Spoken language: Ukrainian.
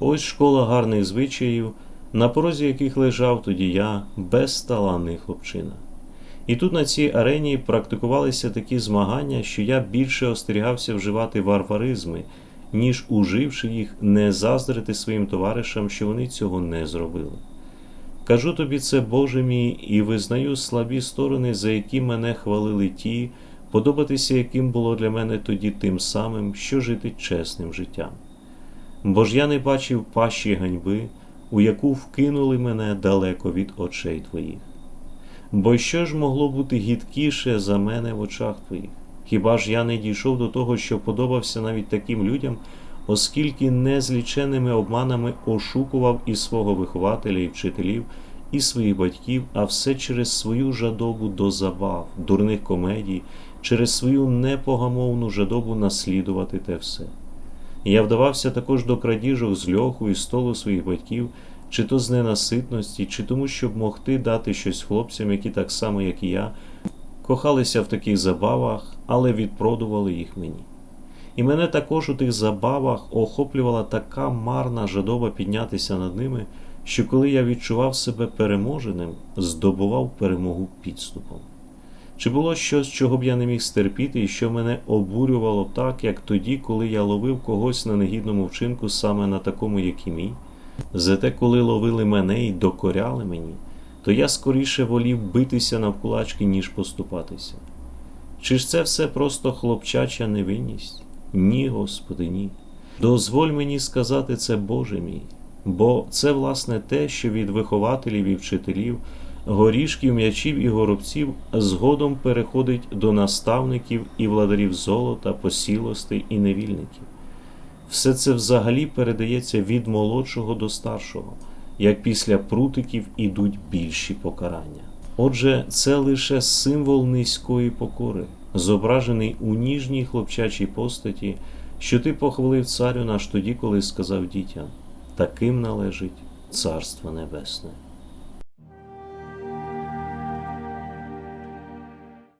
Ось школа гарних звичаїв, на порозі яких лежав тоді я, безталанний хлопчина. І тут на цій арені практикувалися такі змагання, що я більше остерігався вживати варваризми, ніж уживши їх, не заздрити своїм товаришам, що вони цього не зробили. Кажу тобі це, Боже мій, і визнаю слабі сторони, за які мене хвалили ті, подобатися яким було для мене тоді тим самим, що жити чесним життям. Бо ж я не бачив пащі ганьби, у яку вкинули мене далеко від очей твоїх. Бо що ж могло бути гідкіше за мене в очах твоїх? Хіба ж я не дійшов до того, що подобався навіть таким людям, оскільки незліченими обманами ошукував і свого вихователя, і вчителів, і своїх батьків, а все через свою жадобу до забав, дурних комедій, через свою непогамовну жадобу наслідувати те все. Я вдавався також до крадіжок з льоху і столу своїх батьків, чи то з ненаситності, чи тому, щоб могти дати щось хлопцям, які так само, як і я, кохалися в таких забавах, але відпродували їх мені. І мене також у тих забавах охоплювала така марна жадоба піднятися над ними, що коли я відчував себе переможеним, здобував перемогу підступом. Чи було щось, чого б я не міг стерпіти, і що мене обурювало так, як тоді, коли я ловив когось на негідному вчинку саме на такому, як і мій? Зате, коли ловили мене і докоряли мені, то я скоріше волів битися навкулачки, ніж поступатися. Чи ж це все просто хлопчача невинність? Ні, Господи, ні. Дозволь мені сказати це, Боже мій, бо це, власне, те, що від вихователів і вчителів, горішків, м'ячів і горобців згодом переходить до наставників і владарів золота, посілостей і невільників. Все це взагалі передається від молодшого до старшого, як після прутиків ідуть більші покарання. Отже, це лише символ низької покори, зображений у ніжній хлопчачій постаті, що ти похвалив царю наш тоді, коли сказав дітям: таким належить Царство Небесне.